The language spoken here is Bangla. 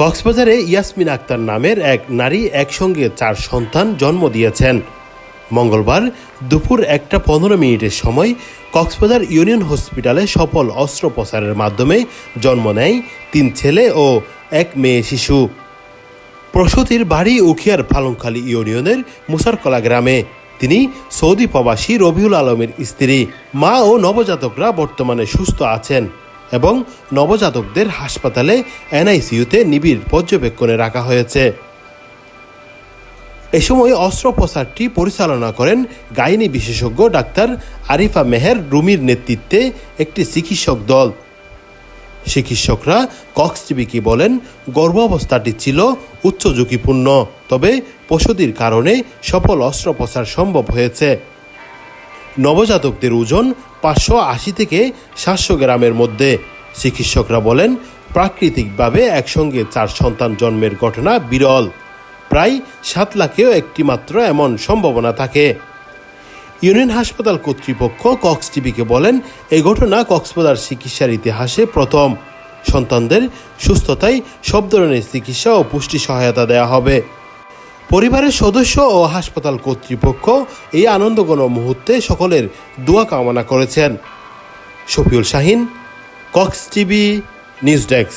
কক্সবাজারে ইয়াসমিন আক্তার নামের এক নারী একসঙ্গে চার সন্তান জন্ম দিয়েছেন। মঙ্গলবার দুপুর একটা পনেরো মিনিটের সময় কক্সবাজার ইউনিয়ন হসপিটালে সফল অস্ত্রোপচারের মাধ্যমে জন্ম নেয় তিন ছেলে ও এক মেয়ে শিশু। প্রসূতির বাড়ি উখিয়ার পালংখালী ইউনিয়নের মুসারকলা গ্রামে। তিনি সৌদি প্রবাসী রবিউল আলমের স্ত্রী। মা ও নবজাতকরা বর্তমানে সুস্থ আছেন। এবং নবজাতকদের হাসপাতালে এনআইসিইউতে নিবিড় পর্যবেক্ষণে রাখা হয়েছে। এ সময় অস্ত্রোপচারটি পরিচালনা করেন গাইনি বিশেষজ্ঞ ডাক্তার আরিফা মেহের রুমির নেতৃত্বে একটি চিকিৎসক দল। চিকিৎসকরা কক্স টিভিকে বলেন, গর্ভাবস্থাটি ছিল উচ্চ ঝুঁকিপূর্ণ তবে প্রসূতির কারণে সফল অস্ত্রোপচার সম্ভব হয়েছে। নবজাতকদের ওজন পাঁচশো আশি থেকে সাতশো গ্রামের মধ্যে। চিকিৎসকরা বলেন, প্রাকৃতিকভাবে একসঙ্গে চার সন্তান জন্মের ঘটনা বিরল। প্রায় সাত লাখেও একটি মাত্র এমন সম্ভাবনা থাকে। ইউনিয়ন হাসপাতাল কর্তৃপক্ষ কক্স টিভিকে বলেন, এই ঘটনা কক্সবাজার চিকিৎসার ইতিহাসে প্রথম। সন্তানদের সুস্থতায় সব ধরনের চিকিৎসা ও পুষ্টি সহায়তা দেওয়া হবে। পরিবারের সদস্য ও হাসপাতাল কর্তৃপক্ষ এই আনন্দঘন মুহূর্তে সকলের দোয়া কামনা করেছেন। Shafiul Shahin, Cox TV, news desk.